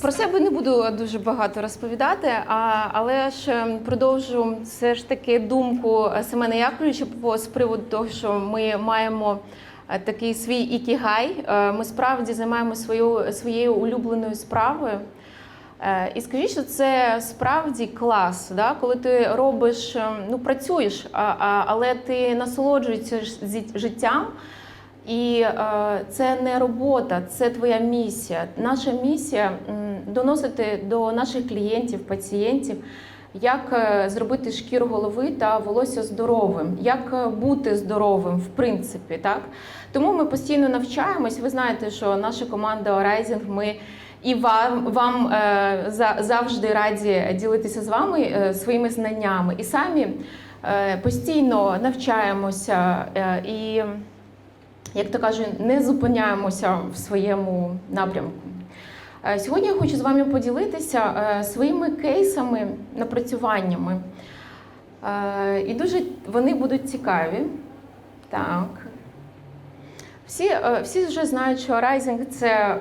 Про себе не буду дуже багато розповідати, а, але ж ем, продовжу все ж таки думку Семена Яковлевича з приводу того, що ми маємо е, такий свій ікігай. Е, Ми справді займаємося свою, своєю улюбленою справою. Е, І скажіть, що це справді клас, да? коли ти робиш, ем, ну працюєш, але ти насолоджуєшся життям. І е, це не робота, це твоя місія. Наша місія доносити до наших клієнтів, пацієнтів, як е, зробити шкіру голови та волосся здоровим, як е, бути здоровим, в принципі, так. Тому ми постійно навчаємось. Ви знаєте, що наша команда Horizon, ми і вам, вам за- завжди раді ділитися з вами своїми знаннями. І самі постійно навчаємося і як то кажуть, не зупиняємося в своєму напрямку. Е, Сьогодні я хочу з вами поділитися е, своїми кейсами, напрацюваннями. Е, І дуже вони будуть цікаві. Так. Всі, всі вже знають, що Rising це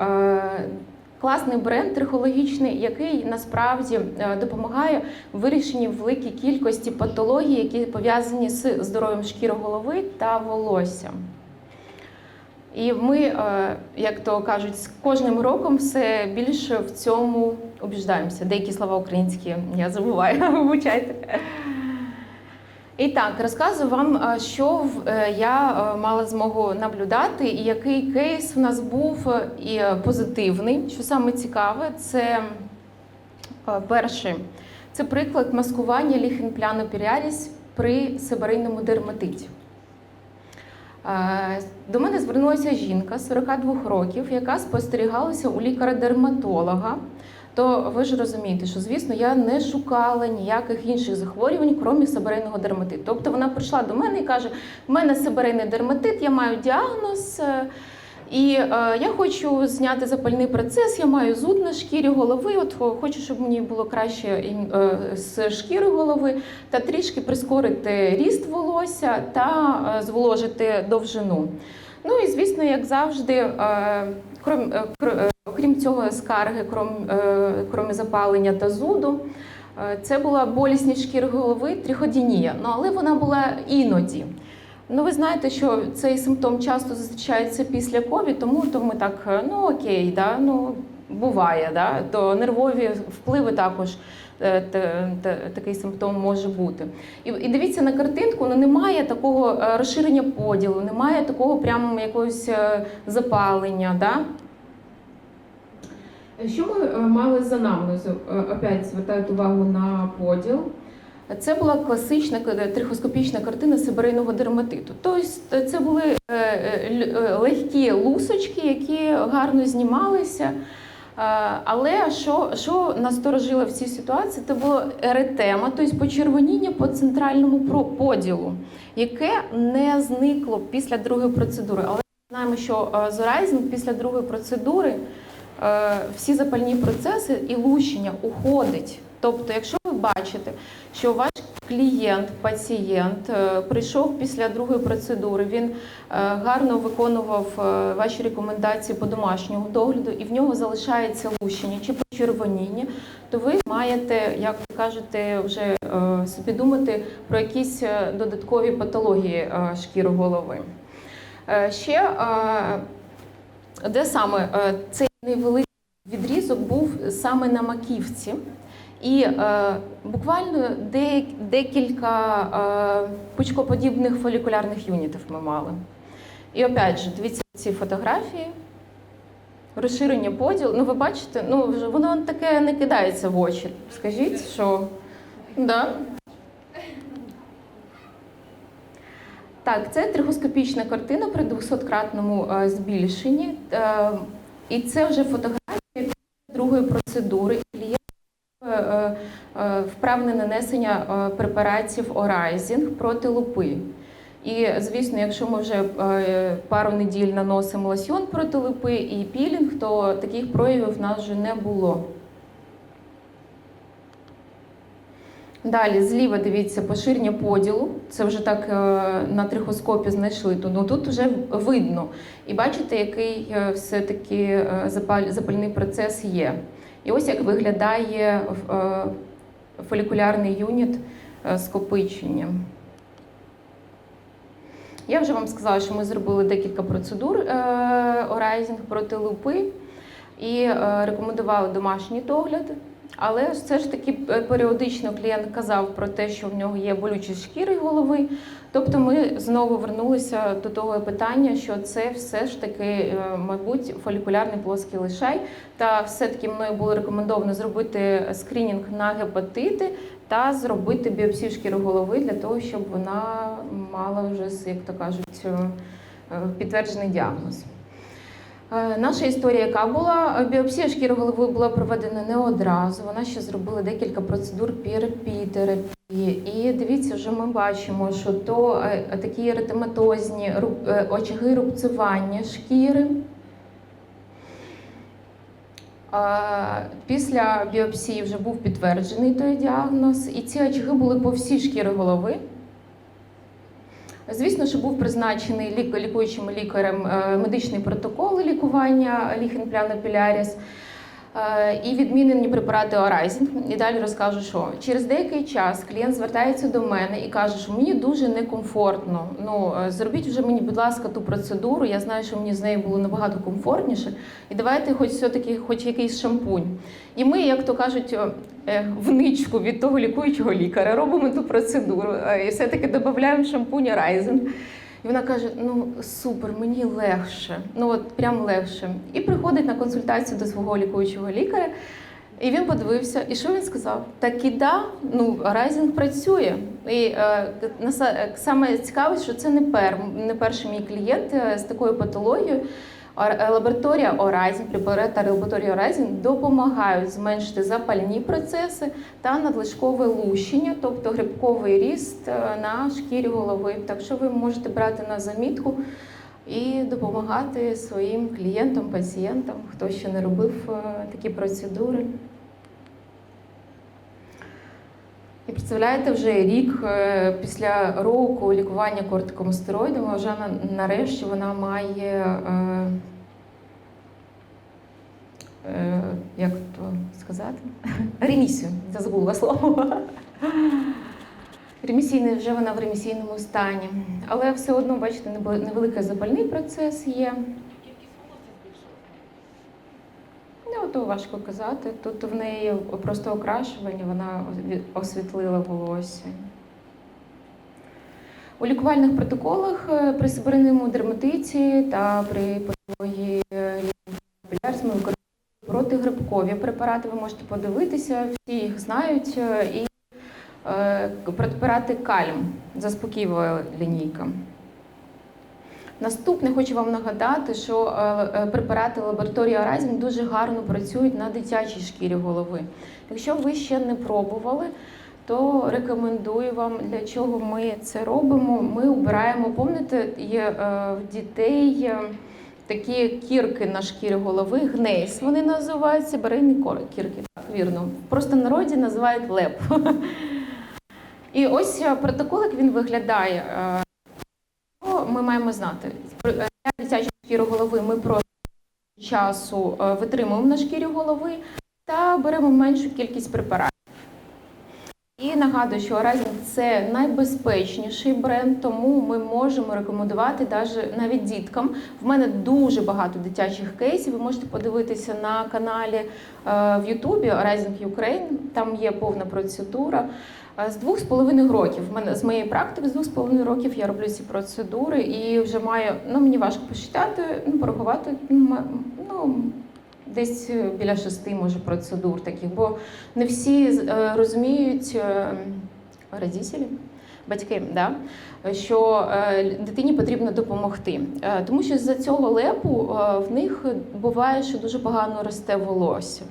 класний бренд трихологічний, який насправді допомагає в вирішенні великій кількості патологій, які пов'язані з здоров'ям шкіри голови та волосся. І ми, е, як то кажуть, з кожним роком все більше в цьому убіждаємося. Деякі слова українські я забуваю, вибачайте. І так, розказую вам, е, що е, я мала змогу наблюдати, і який кейс в нас був і позитивний. Що саме цікаве, це е, перший це приклад маскування ліхенпляну піріаріс при сибарийному дерматиті. Е, До мене звернулася жінка 42 років, яка спостерігалася у лікаря-дерматолога. То ви ж розумієте, що звісно я не шукала ніяких інших захворювань, крім сибирейного дерматиту. Тобто вона прийшла до мене і каже: в мене сибирейний дерматит, я маю діагноз. І е, я хочу зняти запальний процес, я маю зуд на шкірі голови. От хочу, щоб мені було краще е, з шкіри голови, та трішки прискорити ріст волосся та е, зволожити довжину. Ну і звісно, як завжди, е, крім, е, е, окрім цього, скарги, крім, е, крім запалення та зуду. е, Це була болісність шкіри голови, тріходінія. Ну але вона була іноді. Ну, ви знаєте, що цей симптом часто зустрічається після ковід, тому то ми так, е, ну окей, да, ну буває, да, то нервові впливи також е, такий симптом може бути. І, і дивіться на картинку, ну немає такого е, розширення поділу, немає такого прямо якогось запалення. Да? Що ми мали з анамнезу? Е, Опять звертають увагу на поділ. Це була класична трихоскопічна картина сибирейного дерматиту. Тобто це були е, е, е, легкі лусочки, які гарно знімалися. Е, Але що, що насторожило в цій ситуації, це було еретема, тобто почервоніння по центральному поділу, яке не зникло після другої процедури. Але ми знаємо, що е, після другої процедури е, всі запальні процеси і лущення уходить. Тобто, якщо бачите, що ваш клієнт, пацієнт е, прийшов після другої процедури, він е, гарно виконував е, ваші рекомендації по домашньому догляду, і в нього залишається лущення чи почервоніння, то ви маєте, як ви кажете, вже собі думати про якісь додаткові патології шкіри голови. Ще де саме цей невеликий відрізок був саме на маківці. І е, буквально де, декілька е, пучкоподібних фолікулярних юнітів ми мали. І опять же, дивіться ці фотографії, розширення поділ. Ну, ви бачите, ну воно таке не кидається в очі. Скажіть, що да? Так, це трихоскопічна картина при 200-кратному е, збільшенні. Е, і це вже фотографія після другої процедури. Клієнт е, е, е, вправне нанесення е, препаратів Орайзінг проти лупи. І, звісно, якщо ми вже е, пару неділь наносимо лосьйон проти липи і пілінг, то таких проявів в нас вже не було. Далі зліва дивіться поширення поділу. Це вже так е, на трихоскопі знайшли. Ну тут вже видно. І бачите, який все-таки запальний процес є. І ось як виглядає фолікулярний юніт е, скопичення. Я вже вам сказала, що ми зробили декілька процедур е, орайзінг проти лупи і е, рекомендували домашній догляд. Але все ж таки е, періодично клієнт казав про те, що в нього є болючі шкіри голови. Тобто ми знову вернулися до того питання, що це все ж таки, е, мабуть, фолікулярний плоский лишай. Та все-таки мною було рекомендовано зробити скринінг на гепатити та зробити біопсію шкіри голови для того, щоб вона мала вже, як то кажуть, е, підтверджений діагноз. Е, Наша історія, яка була біопсія шкіри голови була проведена не одразу. Вона ще зробила декілька процедур PRP-терапії. І дивіться, вже ми бачимо, що то е, такі еретематозні руб- е, очаги рубцювання шкіри. Після біопсії вже був підтверджений той діагноз, і ці очаги були по всій шкірі голови. Звісно, що був призначений лік- лікуючим лікарем е, медичний протокол лікування ліхенплянопіляріс е, і відмінені препарати Орайзінг. І далі розкажу, що через деякий час клієнт звертається до мене і каже, що мені дуже некомфортно. Ну е, зробіть вже мені, будь ласка, ту процедуру. Я знаю, що мені з нею було набагато комфортніше. І давайте, хоч все-таки, хоч якийсь шампунь. І ми, як то кажуть, е, в ничку від того лікуючого лікаря робимо ту процедуру е, і все-таки додаємо шампунь Райзен. Вона каже: ну супер, мені легше, ну от прям легше. І приходить на консультацію до свого лікуючого лікаря. І він подивився, і що він сказав? Так і да, ну Райзінг працює. І е, саме цікаве, що це не, пер, не перший мій клієнт е, з такою патологією. Е, Лабораторія Оразін, препарати лабораторії Оразін допомагають зменшити запальні процеси та надлишкове лущення, тобто грибковий ріст е, на шкірі голови. Так що ви можете брати на замітку і допомагати своїм клієнтам, пацієнтам, хто ще не робив е, такі процедури. І представляєте, вже рік е, після року лікування кортикомстероїдами вже на- нарешті вона має, е, е, як то сказати, ремісію. Я забула слово. Ремісійний вже вона в ремісійному стані. Але все одно, бачите, невеликий запальний процес є. То важко казати. Тут в неї просто окрашування, вона освітлила волосся. У лікувальних протоколах е, при сибиринному дерматиті та при патології лікарські ми протигрибкові препарати. Ви можете подивитися, всі їх знають. е, І е, препарати кальм, заспокійлива лінійка. Наступне хочу вам нагадати, що е, е, препарати лабораторії Оразін дуже гарно працюють на дитячій шкірі голови. Якщо ви ще не пробували, то рекомендую вам, для чого ми це робимо. Ми обираємо, пам'ятаєте, є е, в дітей такі кірки на шкірі голови, гнейс вони називаються, барейні кірки, так вірно. В простонароді називають леп. І ось протокол, як він виглядає. Маємо знати? Е, Для дитячої шкіри голови ми просто часу е, витримуємо на шкірі голови та беремо меншу кількість препаратів. І нагадую, що Оразін це найбезпечніший бренд, тому ми можемо рекомендувати навіть діткам. В мене дуже багато дитячих кейсів. Ви можете подивитися на каналі е, в Ютубі Rising Ukraine. Там є повна процедура. З двох з половиною років в мене з моєї практики з двох з половиною років я роблю ці процедури і вже маю. Ну мені важко посчитати, ну порахувати. Ну, ну десь е, біля шести може процедур таких, бо не всі е, розуміють е, родителі, батьки, да, що дитині потрібно допомогти. Тому що з-за цього лепу в них буває, що дуже погано росте волосся.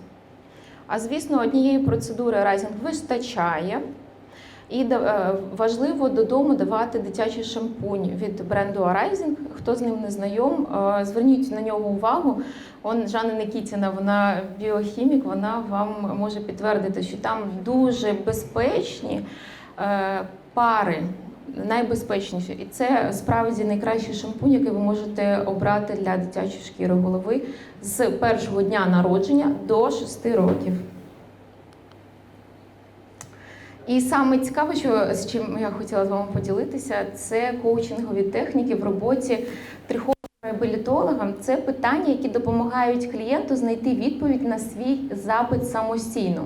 А звісно, однієї процедури райзинг вистачає. І е, важливо додому давати дитячий шампунь від бренду Arising. Хто з ним не знайом, е, зверніть на нього увагу. Он Жанна Никітіна, вона біохімік, вона вам може підтвердити, що там дуже безпечні е, пари. Найбезпечніші, і це справді найкращий шампунь, який ви можете обрати для дитячої шкіри голови з першого дня народження до 6 років. І саме цікаве, що з чим я хотіла з вами поділитися, це коучингові техніки в роботі трихолога-реабілітолога. Це питання, які допомагають клієнту знайти відповідь на свій запит самостійно.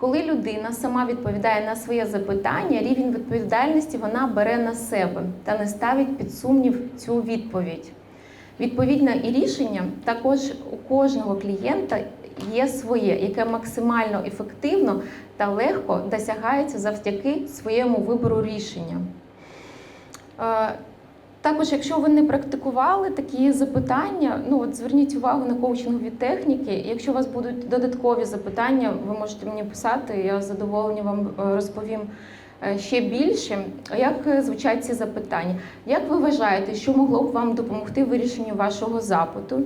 Коли людина сама відповідає на своє запитання, рівень відповідальності вона бере на себе та не ставить під сумнів цю відповідь. Відповідно, і рішення також у кожного клієнта є своє, яке максимально ефективно та легко досягається завдяки своєму вибору рішення. Е, Також, якщо ви не практикували такі запитання, ну от зверніть увагу на коучингові техніки. Якщо у вас будуть додаткові запитання, ви можете мені писати, я з задоволенням вам е, розповім ще більше. Як е, звучать ці запитання? Як ви вважаєте, що могло б вам допомогти в вирішенні вашого запиту?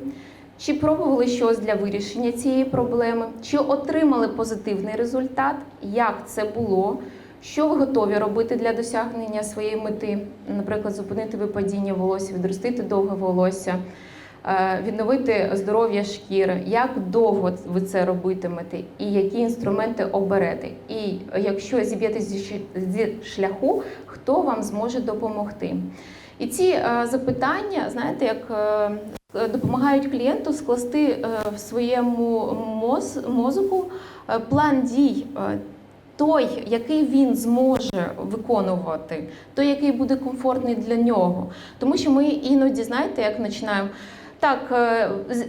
Чи пробували щось для вирішення цієї проблеми? Чи отримали позитивний результат? Як це було? Що ви готові робити для досягнення своєї мети? Наприклад, зупинити випадіння волосся, відростити довге волосся, е, відновити здоров'я шкіри. Як довго ви це робитимете, і які інструменти оберете? І якщо зіб'єте зі шляху, хто вам зможе допомогти? І ці е, запитання, знаєте, як е, е, допомагають клієнту скласти е, в своєму моз, мозку е, план дій. е, той, який він зможе виконувати, той, який буде комфортний для нього. Тому що ми іноді, знаєте, як починаємо. Так, е,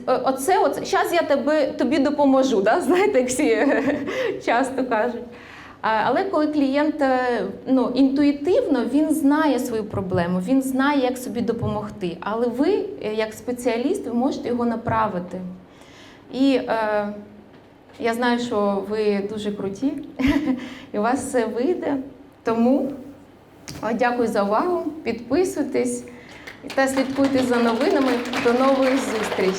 е, оце, оце, зараз я тебе, тобі допоможу, да? знаєте, як всі часто кажуть. Але коли клієнт е, ну, інтуїтивно він знає свою проблему, він знає, як собі допомогти. Але ви, як спеціаліст, ви можете його направити. І е, я знаю, що ви дуже круті, і у вас все вийде. Тому дякую за увагу. Підписуйтесь та слідкуйте за новинами. До нової зустрічей.